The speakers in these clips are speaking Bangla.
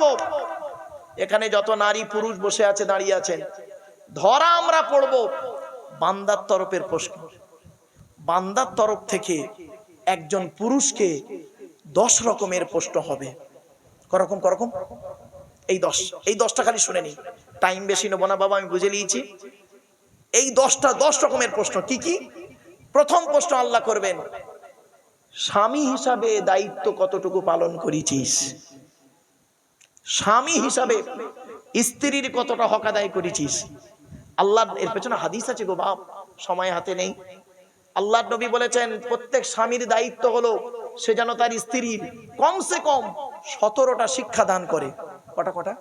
পড়ব এখানে যত নারী পুরুষ বসে আছে, দাঁড়িয়ে আছেন। ধরা আমরা পড়ব বান্দার তরফের প্রশ্ন। বান্দার তরফ থেকে একজন পুরুষকে দশ রকমের প্রশ্ন হবে। করকম করকম? এই দশ, এই দশটা খালি শুনে নি টাইম বেশি নেব না বাবা, আমি বুঝে নিয়েছি। এই দশটা, দশ রকমের প্রশ্ন কি কি? প্রথম প্রশ্ন আল্লাহ করবেন, স্বামী হিসাবে দায়িত্ব কতটুকু পালন করেছিস? স্বামী হিসাবে স্ত্রীর কতটা হক আদায় করেছিস? আল্লাহ এর পেছনে হাদিস আছে গো বাপ, সময় হাতে নেই। আল্লাহ নবী বলেছেন, প্রত্যেক স্বামীর দায়িত্ব হলো সে যেন তার স্ত্রীর কমসে কম সতেরোটা শিক্ষা দান করে। কটা কটা?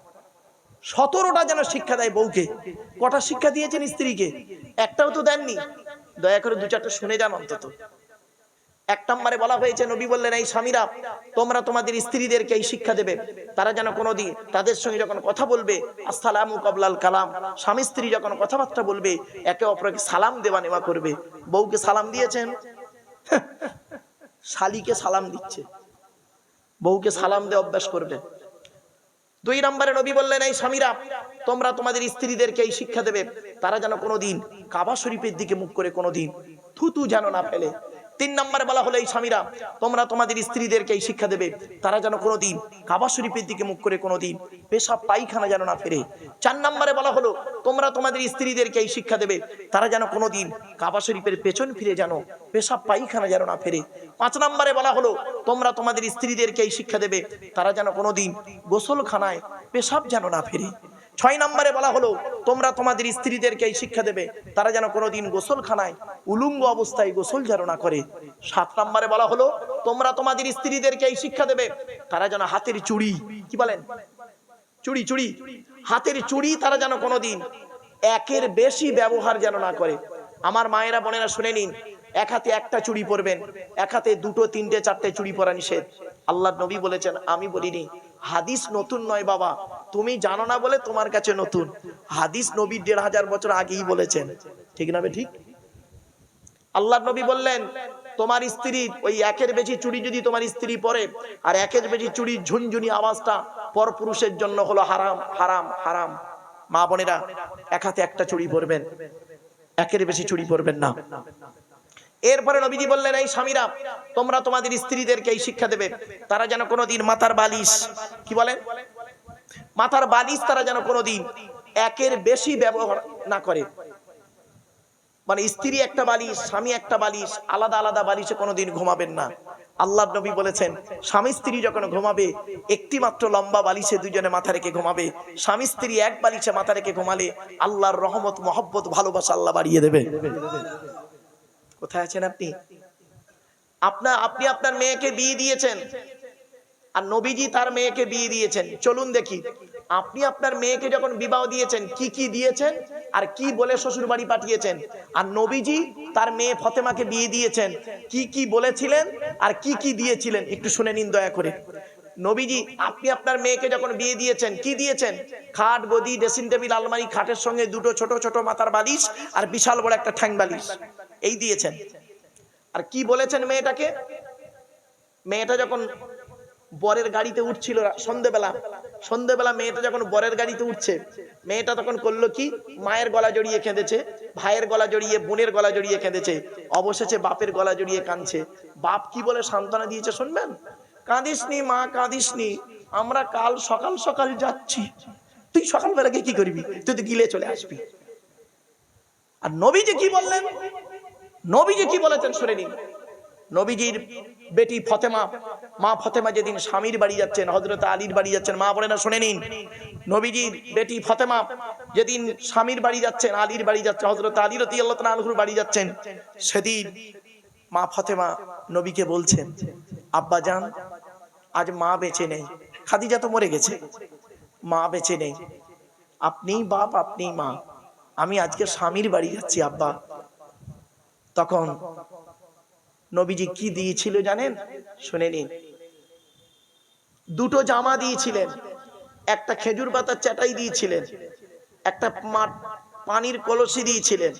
সতেরোটা যেন শিক্ষা দেয় বউকে। কটা শিক্ষা দিয়েছেন স্ত্রীকে? একটাও তো দেননি। দয়া করে দু চারটা শুনে যান অন্তত। এক নম্বরে বলা হয়েছে, নবী বললেন, এই স্বামীরা, তোমরা তোমাদের স্ত্রীদেরকে এই শিক্ষা দেবে। তারা যেন কোনো কোনোদিন তাদের সঙ্গে যখন কথা বলবে, আসসালামু কবলাল কালাম, স্বামী স্ত্রী যখন কথাবার্তা বলবে, একে অপরকে সালাম দেওয়া নেওয়া করবে। বউকে সালাম দিয়েছেন? শালিকে সালাম দিচ্ছে। বউকে সালাম দিয়ে অভ্যাস করবে। দুই নম্বরে নবী বললেন, এই স্বামীরা, তোমরা তোমাদের স্ত্রীদেরকে এই শিক্ষা দেবে। তারা যেন কোনোদিন কাবা শরীফের দিকে মুখ করে কোনো কোনোদিন থুতু যেন না ফেলে। তিন নম্বরে বলা হলো, এই স্বামীরা, তোমরা তোমাদের স্ত্রীদেরকে এই শিক্ষা দেবে। তারা যেন কোনোদিন কাবা শরীফের দিকে মুখ করে কোনোদিন পেশাব পায়খানা যেন না ফেরে। চার নম্বরে বলা হলো, তোমরা তোমাদের স্ত্রীদেরকে এই শিক্ষা দেবে। তারা যেন কোনোদিন কাবা শরীফের পেছন ফিরে যেন পেশাব পায়খানা যেন না ফেরে। পাঁচ নম্বরে বলা হলো, তোমরা তোমাদের স্ত্রীদেরকে এই শিক্ষা দেবে। তারা যেন কোনোদিন গোসলখানায় পেশাব যেন না ফেরে। ছয় নম্বরে বলা হলো, তোমরা তোমাদের স্ত্রীদেরকে এই শিক্ষা দেবে, তারা যেন কোনোদিন গোসলখানায় উলুঙ্গ অবস্থায় গোসল যেন করে। সাত নম্বরে বলা হলো, তোমরা তোমাদের স্ত্রীদেরকে এই শিক্ষা দেবে, তারা যেন হাতের চুড়ি, কি বলেন? চুড়ি চুড়ি। হাতের চুড়ি তারা যেন কোনোদিন একের বেশি ব্যবহার যেন না করে। আমার মায়েরা, বোনেরা শুনে নিন, এক হাতে একটা চুড়ি পরবেন, এক হাতে দুটো, তিনটে, চারটে চুড়ি পরা নিষেধ। আল্লাহ নবী বলেছেন, আমি বলিনি, হাদিস নতুন নয় বাবা তুমি জানো না বলে তোমার কাছে নতুন। হাদিস নবী দেড় হাজার বছর আগেই বলেছেন। ঠিক না ঠিক? আল্লাহ নবী বললেন, তোমার স্ত্রীর ওই একের বেশি চুড়ি যদি তোমার স্ত্রী পরে, আর একের বেশি চুড়ির ঝুনঝুনি আওয়াজটা পর পুরুষের জন্য হলো হারাম হারাম হারাম। মা বোনেরা, এক হাতে একটা চুড়ি পরবেন, একের বেশি চুড়ি পরবেন না। এরপরে নবীজি বললেন, এই স্বামীরা, তোমরা তোমাদের স্ত্রীদেরকে এই শিক্ষা দেবে। তারা যেন কোনোদিন মাথার বালিশ, কি বলেন? মাথার বালিশ তারা যেন কোনোদিন একের বেশি ব্যবহার না করে। মানে স্ত্রী একটা বালিশ, স্বামী একটা বালিশ, আলাদা আলাদা বালিশে কোনোদিন ঘুমাবেন না। আল্লাহ নবী বলেছেন, স্বামী স্ত্রী যখন ঘুমাবে একটি মাত্র লম্বা বালিশে দুজনে মাথা রেখে ঘুমাবে। স্বামী স্ত্রী এক বালিশে মাথা রেখে ঘুমালে আল্লাহর রহমত, মহব্বত, ভালোবাসা আল্লাহ বাড়িয়ে দেবে। কোথায় আছেন আপনি? আপনার আপনি আপনার মেয়েকে বিয়ে দিয়েছেন। আর নবীজি তার মেয়েকে বিয়ে দিয়েছেন। চলুন দেখি, আপনি আপনার মেয়েকে যখন বিবাহ দিয়েছেন, কি কি দিয়েছেন আর কি বলে শ্বশুর বাড়ি পাঠিয়েছেন? আর নবীজি তার মেয়ে ফতেমাকে বিয়ে দিয়েছেন, কি কি বলেছিলেন আর কি কি দিয়েছিলেন? একটু শুনে নিন দয়া করে। নবীজি, আপনি আপনার মেয়েকে যখন বিয়ে দিয়েছেন, কি দিয়েছেন? খাট, গদি ড্রেসিং টেবিল আলমারি, খাটের সঙ্গে দুটো ছোট ছোট মাথার বালিশ আর বিশাল বড় একটা ঠ্যাং বালিশ। এই দিয়েছেন। আর কি বলেছেন মেয়েটাকে? মেয়েটা যখন বরের গাড়িতে উঠছিল সন্ধেবেলা। সন্ধেবেলা মেয়েটা যখন বরের গাড়িতে উঠছে, মেয়েটা তখন করল কি? মায়ের গলা জড়িয়ে কেঁদেছে, ভাইয়ের গলা জড়িয়ে, বোনের গলা জড়িয়ে কেঁদেছে, অবশেষে বাপের গলা জড়িয়ে কাঁদছে। বাপ কি বলে সান্ত্বনা দিয়েছে শুনবেন? কাঁদিসনি মা, কাঁদিসনি, আমরা কাল সকাল সকাল যাচ্ছি। তুই সকালবেলা গিয়ে কি করবি? তুই তো গিলে চলে আসবি। আর নবীজি কি বললেন? নবীজি কি বলেছেন শুনে নিন। নবীজির বেটি ফতেমা, মা ফতেমা যেদিন স্বামীর বাড়ি যাচ্ছেন হজরত আলীর বাড়ি যাচ্ছেন, মা বলে না শুনে নিন, নবীজির বেটি ফতেমা যেদিন স্বামীর বাড়ি যাচ্ছেন, আলীর বাড়ি যাচ্ছেন হজরত আলী রতি আল্লাহ আলহুর বাড়ি যাচ্ছেন, সেদিন মা ফতেমা নবীকে বলছেন, আব্বা যান, আজ মা বেঁচে নেই, খাদিজা তো মরে গেছে, মা বেঁচে নেই, আপনিই বাপ, আপনিই মা, আমি আজকে স্বামীর বাড়ি যাচ্ছি, আব্বা। তখন নবীজি কি দিয়েছিল জানেন? শুনে নিন। দুটো জামা দিয়েছিলেন। একটা খেজুর পাতার চাটাই দিয়েছিলেন। একটা পানির কলসি দিয়েছিলেন।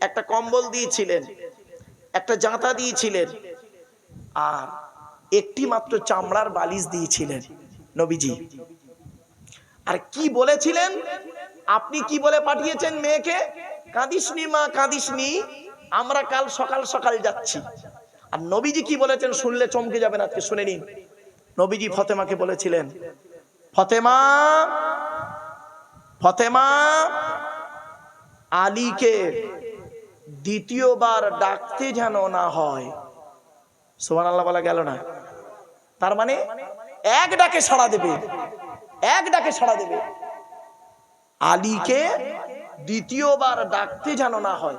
একটা কম্বল দিয়েছিলেন। একটা জাঁতা দিয়েছিলেন। আর একটি মাত্র চামড়ার বালিশ দিয়েছিলেন নবীজি। আর কি বলেছিলেন? আপনি কি বলে পাঠিয়েছেন মেয়েকে? কাঁদিসনি মা, কাঁদিসনি। আমরা কাল সকাল সকাল যাচ্ছি। আর নবীজি কি বলেছেন শুনলে চমকে যাবেন, আজকে শুনে নিন। নবীজি ফতেমাকে বলেছিলেন, ফতেমা ফতেমা, আলীকে দ্বিতীয়বার ডাকতে যেন না হয়। সোমান আল্লাহ বলা গেল না। তার মানে এক ডাকে সাড়া দেবে, এক ডাকে সাড়া দেবে। আলীকে দ্বিতীয়বার ডাকতে যেন না হয়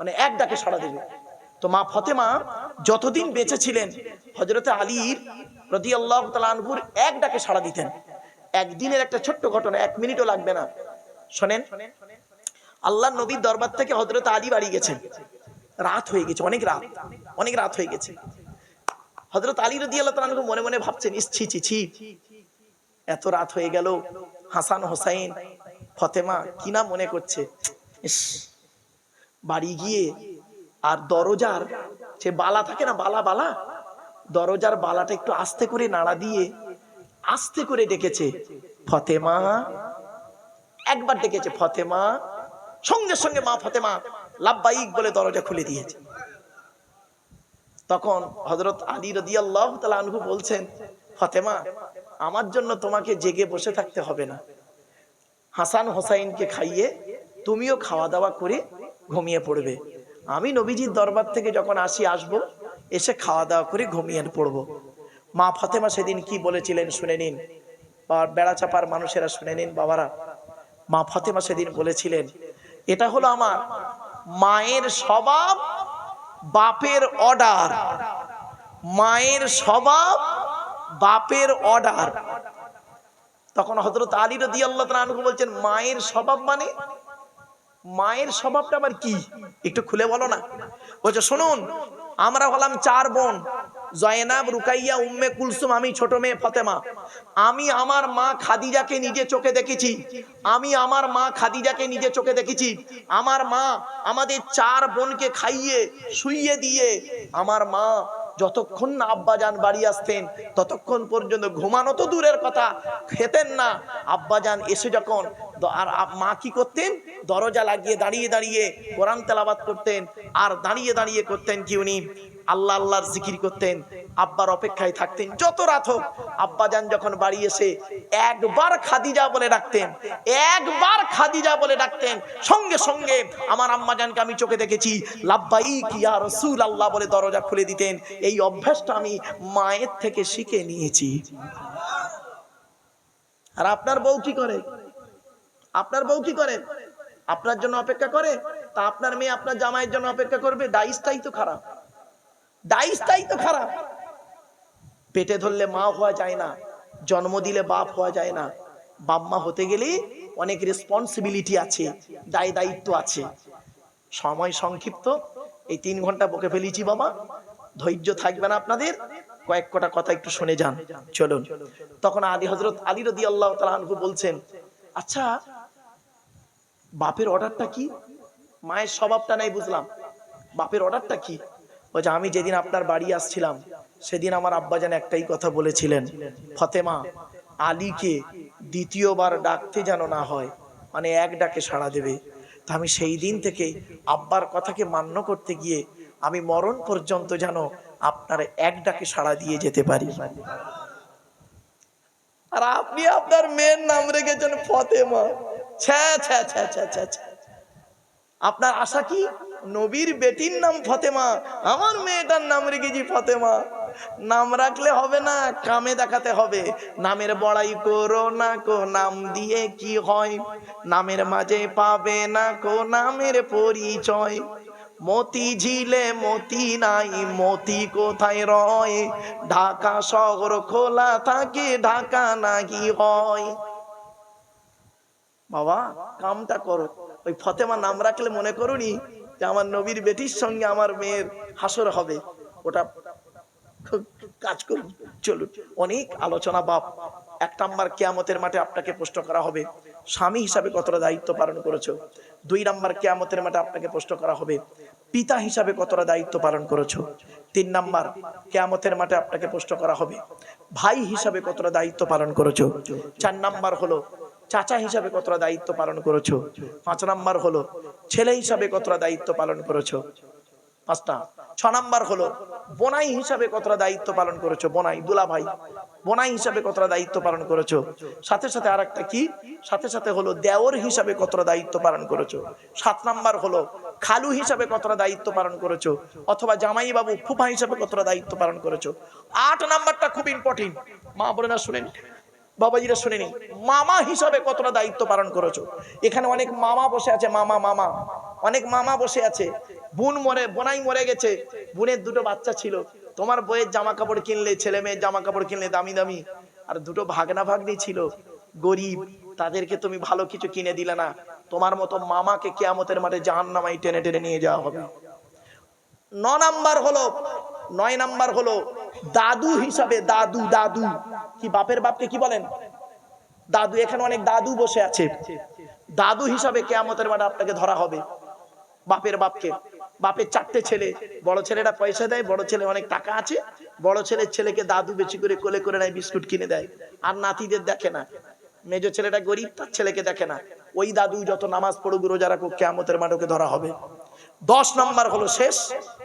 মানে এক ডাকে সাড়া দেবে। তো মা ফতেমা যতদিন বেঁচে ছিলেন হজরতে আলীর প্রতি আল্লাহ তালুর এক ডাকে সাড়া দিতেন। একদিনের একটা ছোট্ট ঘটনা, এক মিনিটও লাগবে না। শোনেন আল্লাহ নবীর দরবার থেকে হজরত আলী বাড়ি গেছেন রাত হয়ে গেছে, অনেক রাত অনেক রাত হয়ে গেছে। হজরত আলী রদি আল্লাহ তালু মনে মনে ভাবছেন, ইস ছি ছি এত রাত হয়ে গেল, হাসান হোসাইন, ফতেমা কি না মনে করছে? বাড়ি গিয়ে আর দরজার যে বালা থাকে না, বালা বালা, দরজার বালাটা একটু আস্তে করে নাড়া দিয়ে আস্তে করে ডেকেছে ফতেমা। একবার ডেকেছে ফতেমা, সঙ্গে সঙ্গে মা ফতেমা লাভবাইক বলে দরজা খুলে দিয়েছে। তখন হজরত আলী তালা আনহু বলছেন, ফতেমা, আমার জন্য তোমাকে জেগে বসে থাকতে হবে না। হাসান হোসাইনকে খাইয়ে তুমিও খাওয়া দাওয়া করে ঘুমিয়ে পড়বে। আমি নবীজির দরবার থেকে যখন আসি, আসব, এসে খাওয়া দাওয়া করে ঘুমিয়ে পড়ব। মা ফাতেমা সেদিন কি বলেছিলেন শুনে নিন। বা বেড়া চাপার মানুষেরা শুনে নিন বাবারা। মা ফতেমা সেদিন বলেছিলেন, এটা হলো আমার মায়ের স্বভাব, বাপের অর্ডার। মায়ের স্বভাব, বাপের অর্ডার। তখন হজরত আলী রদি আল্লাহ বলছেন, মায়ের স্বভাব মানে মায়ের স্বভাবটা আবার কি? একটু খুলে বলো না। বলছে, শুনুন, আমরা হলাম চার বোন, জয়নাব, রুকাইয়া, উম্মে কুলসুম, আমি ছোট মেয়ে ফতেমা। আমি আমার মা খাদিজাকে নিজে চোখে দেখেছি। আমি আমার মা খাদিজাকে নিজে চোখে দেখেছি। আমার মা আমাদের চার বোনকে খাইয়ে, শুইয়ে দিয়ে, আমার মা যতক্ষণ না আব্বাজান বাড়ি আসতেন, ততক্ষণ পর্যন্ত ঘুমানো তো দূরের কথা, খেতেন না। আব্বাজান এসে যখন আর মা কি করতেন? দরজা লাগিয়ে দাঁড়িয়ে দাঁড়িয়ে কোরআন তেলাবাদ করতেন, আর দাঁড়িয়ে দাঁড়িয়ে করতেন কি উনি? আল্লাহ আল্লাহর জিকির করতেন, আব্বার অপেক্ষায় থাকতেন, যত রাত হোক আব্বাজান যখন বাড়ি এসে একবার খাদিজা বলে ডাকতেন, একবার খাদিজা বলে ডাকতেন, সঙ্গে সঙ্গে আমার আম্মাজানকে আমি চোখে দেখেছি লাব্বাই কিয়া রসুল আল্লাহ বলে দরজা খুলে দিতেন, এই অভ্যাসটা আমি মায়ের থেকে শিখে নিয়েছি। আর আপনার বউ কি করে? আপনার বউ কি করে? আপনার জন্য অপেক্ষা করে? তা আপনার মেয়ে আপনার জামাইয়ের জন্য অপেক্ষা করবে? ডাইসটাই তো খারাপ। ডাইসটাই তো খারাপ। পেটে ধরলে মা হওয়া যায় না, জন্ম দিলে বাপ হওয়া যায় না। বাপ মা হতে গেলে অনেক রেসপন্সিবিলিটি আছে, দায় দায়িত্ব আছে। সময় সংক্ষিপ্ত, এই তিন ঘণ্টা বকে ফেলেছি বাবা। ধৈর্য থাকবে না আপনাদের। কয়েক কটা কথা একটু শুনে যান। চলুন। তখন আলী হজরত আলী রদি আল্লাহ তালু বলছেন আচ্ছা বাপের অর্ডারটা কি? মায়ের স্বভাবটা নাই বুঝলাম। বাপের অর্ডারটা কি? বলছে, আমি যেদিন আপনার বাড়ি আসছিলাম, সেদিন আমার আব্বাজান একটাই কথা বলেছিলেন। ফতেমা, আলীকে দ্বিতীয়বার ডাকতে যেন না হয় মানে এক ডাকে সাড়া দেবে। তা আমি সেই দিন থেকে আব্বার কথাকে মান্য করতে গিয়ে আমি মরণ পর্যন্ত যেন আপনার এক ডাকে সাড়া দিয়ে যেতে পারি। আর আপনি আপনার মেয়ের নাম রেখেছেন ফতেমা। আপনার আশা কি? নবীর বেটির নাম ফতেমা। আমার মেয়েটার নাম রেখেছি ফতেমা। নাম রাখলে হবে না, কামে দেখাতে হবে। নামের বড়াই করো না কো, নাম দিয়ে কি হয়? নামের মাঝে পাবে না কো, নামের পরিচয়। মতি ঝিলে মতি নাই, মতি কোথায় রয়? ঢাকা শহর খোলা থাকে, ঢাকা নাকি হয়। বাবা কামটা করো। ওই ফতেমা নাম রাখলে মনে করুনি যে আমার নবীর বেটির সঙ্গে আমার মেয়ের হাসর হবে। ওটা কাজ করুন, চলুন। অনেক আলোচনা বাপ। এক নাম্বার কেয়ামতের মাঠে আপনাকে প্রশ্ন করা হবে, স্বামী হিসাবে কতটা দায়িত্ব পালন করেছ? দুই নাম্বার কেয়ামতের মাঠে আপনাকে প্রশ্ন করা হবে, পিতা হিসাবে কতটা দায়িত্ব পালন করেছ? তিন নাম্বার কেয়ামতের মাঠে আপনাকে প্রশ্ন করা হবে, ভাই হিসাবে কতটা দায়িত্ব পালন করেছ? চার নাম্বার হলো চাচা হিসাবে কতটা দায়িত্ব পালন করেছ? পাঁচ নাম্বার হলো, ছেলে হিসাবে কতটা দায়িত্ব পালন করেছ? পাঁচটা। ছ নাম্বার হলো, বোনাই হিসাবে কতটা দায়িত্ব পালন করেছ? বোনাই দুলা ভাই বোনাই হিসাবে কতটা দায়িত্ব পালন করেছ? সাথে সাথে আর একটা কি? সাথে সাথে হলো, দেওর হিসাবে কতটা দায়িত্ব পালন করেছ? সাত নাম্বার হলো, খালু হিসাবে কতটা দায়িত্ব পালন করেছ? অথবা জামাই বাবু ফুফা হিসাবে কতটা দায়িত্ব পালন করেছ? আট নাম্বারটা খুব ইম্পর্টেন্ট মা বলে না শুনেন বাবাজিরা শুনে নিন মামা হিসাবে কতটা দায়িত্ব পালন করেছ? এখানে অনেক মামা বসে আছে, মামা মামা। অনেক মামা বসে আছে। বোন মরে, বোনাই মরে গেছে। বোনের দুটো বাচ্চা ছিল। তোমার বইয়ের জামা কাপড় কিনলে, ছেলে মেয়ের জামা কাপড় কিনলে দামি দামি। আর দুটো ভাগনা ভাগ্নি ছিল। গরিব, তাদেরকে তুমি ভালো কিছু কিনে দিলে না। তোমার মতো মামাকে কেয়ামতের মাঠে জাহান নামাই টেনে টেনে নিয়ে যাওয়া হবে। ন নাম্বার হলো, নয় নাম্বার হলো দাদু হিসাবে, দাদু দাদু। কি বাপের বাপকে কি বলেন? দাদু, এখানে অনেক দাদু বসে আছে। দাদু হিসাবে কেয়ামতের মাঠে আপনাকে ধরা হবে। বাপের বাপকে। বাপের চারটে ছেলে। বড় ছেলেটা পয়সা দেয়, বড় ছেলে অনেক টাকা আছে। বড় ছেলের ছেলেকে দাদু বেশি করে কোলে করে নেয়, বিস্কুট কিনে দেয়। আর নাতিদের দেখে না। মেজ ছেলেটা গরিব, তার ছেলেকে দেখে না। ওই দাদু যত নামাজ পড়ুক, রোজা রাখুক, কেয়ামতের মাঠে ওকে ধরা হবে। দশ নাম্বার হলো শেষ,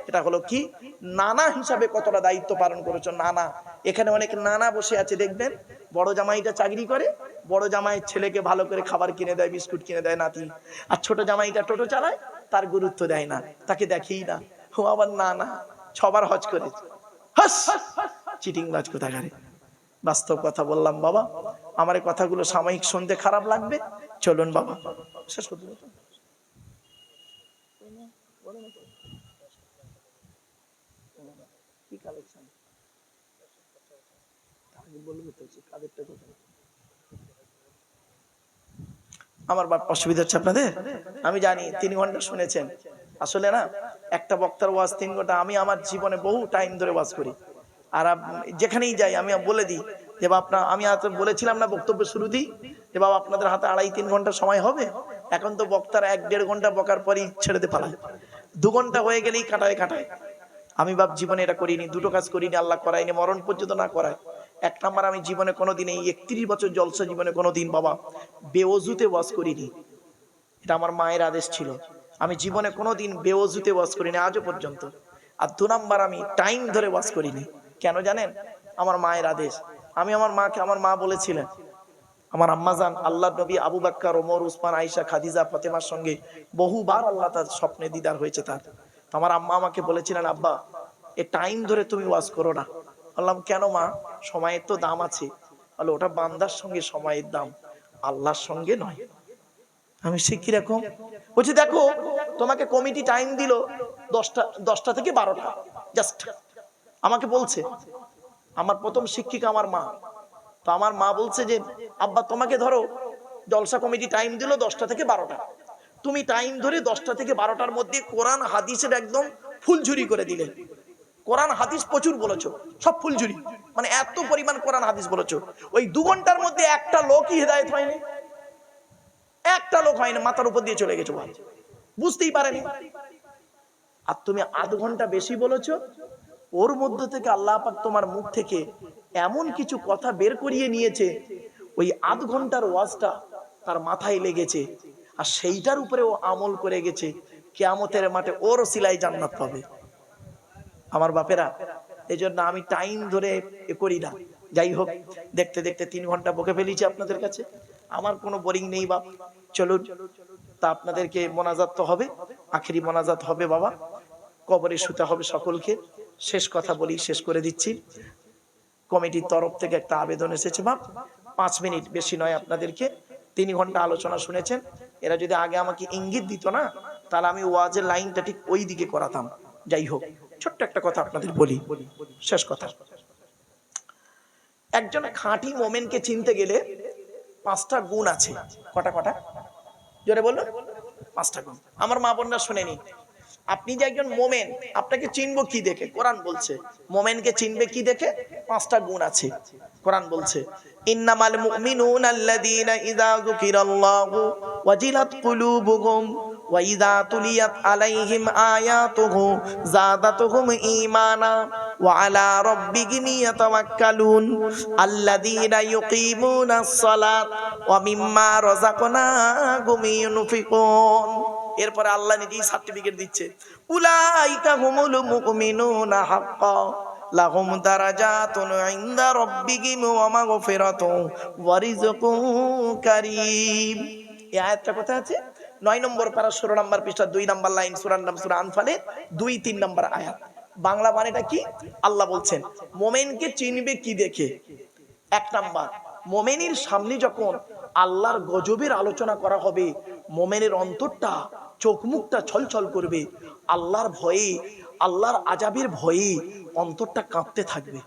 এটা হলো কি? নানা হিসাবে কতটা দায়িত্ব পালন করেছ? নানা। এখানে অনেক নানা বসে আছে, দেখবেন? বড় জামাইটা চাকরি করে, বড় জামাইয়ের ছেলেকে ভালো করে খাবার কিনে দেয়, বিস্কুট কিনে দেয়, নাতি। আর ছোট জামাইটা টোটো চালায়, তার গুরুত্ব দেয় না। তাকে দেখেই না। ও আবার না না ছবার হজ করে। চিটিং বাজ কোথাকারে? বাস্তব কথা বললাম, বাবা। আমার কথাগুলো সাময়িক শুনতে খারাপ লাগবে। চলুন, বাবা। শেষ করতে কি কালেকশন বলব তো যে কাদেরটা কোথায়? আমার বাপ অসুবিধা হচ্ছে আপনাদের? আমি জানি, তিন ঘণ্টা শুনেছেন। আসলে না, একটা বক্তার ওয়াজ তিন ঘণ্টা, আমি আমার জীবনে বহু টাইম ধরে ওয়াজ করি। আর যেখানেই যাই, আমি বলে দিই যে বাবা আপনার আমি বলেছিলাম না বক্তব্য শুরুতেই যে বাবা আপনাদের হাতে আড়াই, তিন ঘণ্টা সময় হবে? এখন তো বক্তারা এক দেড় ঘণ্টা বকার পরই ছেড়ে দিয়ে পালায় দু ঘণ্টা হয়ে গেলেই কাটায় কাটায়। আমি বাপ জীবনে এটা করিনি, দুটো কাজ করিনি, আল্লাহ করাইনি মরণ পর্যন্ত না করায়। এক নাম্বার, আমি জীবনে কোনোদিন এই একত্রিশ বছর জলসা জীবনে কোনোদিন বাবা বেওজুতে ওয়াজ করিনি। এটা আমার মায়ের আদেশ ছিল। আমি জীবনে কোনোদিন বেওজুতে ওয়াজ করিনি, আজও পর্যন্ত। আর দু নাম্বার, আমি টাইম ধরে ওয়াজ করিনি। কেন জানেন? আমার মায়ের আদেশ। আমি আমার মাকে, আমার মা বলেছিলেন আমার আম্মাজান আল্লাহ নবী আবু বাক্কার ওমর, উসমান আইসা খাদিজা, ফতেমার সঙ্গে বহুবার আল্লাহ তার স্বপ্নে দিদার হয়েছে তার। আমার আম্মা আমাকে বলেছিলেন, আব্বা, এ টাইম ধরে তুমি ওয়াজ করো না। বললাম, কেন মা? সময়ের তো দাম আছে। বলে, ওটা বান্দার সঙ্গে সময়ের দাম, আল্লাহর সঙ্গে নয়। আমি, সে কীরকম বলছি, দেখো, তোমাকে কমিটি টাইম দিল দশটা দশটা থেকে বারোটা জাস্ট আমাকে বলছে, আমার প্রথম শিক্ষিকা আমার মা। তো আমার মা বলছে যে, আব্বা, তোমাকে ধরো, জলসা কমিটি টাইম দিল দশটা থেকে বারোটা। তুমি টাইম ধরে দশটা থেকে বারোটার মধ্যে কোরআন, হাদিসের একদম ফুলঝুরি করে দিলে। কোরআন, হাদিস প্রচুর বলেছ, সব ফুলঝুরি মানে এত পরিমাণ কোরআন, হাদিস বলেছ। ওই দু ঘণ্টার মধ্যে একটা লোকই হেদায়ত হয়নি। একটা লোক হয়নি, মাথার উপর দিয়ে চলে গেছো ভাই বুঝতেই পারেনি। আর তুমি আধ ঘণ্টা বেশি বলেছ ওর মধ্যে থেকে আল্লাহ পাক তোমার মুখ থেকে এমন কিছু কথা বের করিয়ে নিয়েছে, ওই আধ ঘণ্টার ওয়াজটা তার মাথায় লেগেছে আর সেইটার উপরে ও আমল করে গেছে, কেয়ামতের মাঠে ওর সিলাই জান্নাত পাবে। আমার বাপেরা এই জন্য আমি টাইম ধরে এ করি না। যাই হোক, দেখতে দেখতে তিন ঘণ্টা বকে ফেলেছি আপনাদের কাছে। আমার কোনো বোরিং নেই বাপ। চলুন, তা আপনাদেরকে মোনাজাত তো হবে, আখেরি মোনাজাত হবে বাবা। কবরে শুতে হবে সকলকে। শেষ কথা বলি, শেষ করে দিচ্ছি। কমিটির তরফ থেকে একটা আবেদন এসেছে বাপ পাঁচ মিনিট বেশি নয় আপনাদেরকে। তিন ঘণ্টা আলোচনা শুনেছেন। এরা যদি আগে আমাকে ইঙ্গিত দিত না, তাহলে আমি ওয়াজের লাইনটা ঠিক ওই দিকে করাতাম। যাই হোক, ছোট্ট একটা কথা আপনাদের বলি। শেষ কথা। একজন খাঁটি মোমেনকে চিনতে গেলে পাঁচটা গুণ আছে। কটা কটা? জোরে বলুন। পাঁচটা গুণ। আমার মা বোনরা শুনেনি। আপনি যে একজন মোমেন, আপনাকে চিনবো কি দেখে? কোরআন বলছে, মোমেনকে চিনবে কি দেখে? পাঁচটা গুণ আছে, কোরআন বলছে, ইন্নামাল মুমিনুনা আল্লাযীনা ইযা যুকিরাল্লাহু ওয়াজিলাত কুলুবুহুম ওয়া ইযা তুলিয়াত আলাইহিম আয়াতুহু যাদাতুহুম ঈমানা ওয়া আলা রাব্বিহিম ইয়াতাওয়াক্কালুন। আল্লাযীনা ইউকিমুনাস সালাত ওয়া মিম্মা রাযাকনাহুম ইউনফিকুন। এরপরে আল্লাহ নিজেই সার্টিফিকেট দিচ্ছে। লাহুম দারাজাতুন ইনদা ওয়া মাগফিরাতুন ওয়া কারীম। এই আয়াতটা কোথায় আছে? নম্বর পারা ষোলো নম্বর পৃষ্ঠা দুই নম্বর লাইন নাম আনফালে দুই, তিন নম্বর আয়াত। বাংলা মানেটা কি? আল্লাহ বলছেন, মোমেনকে চিনবে কি দেখে? এক নাম্বার, মোমেনের সামনে যখন আল্লাহর গজবের আলোচনা করা হবে, মোমেনের অন্তরটা চোখ মুখটা ছলছল করবে। আল্লাহর ভয়ে আল্লাহর আজাবের ভয়ে অন্তরটা কাঁপতে থাকবে।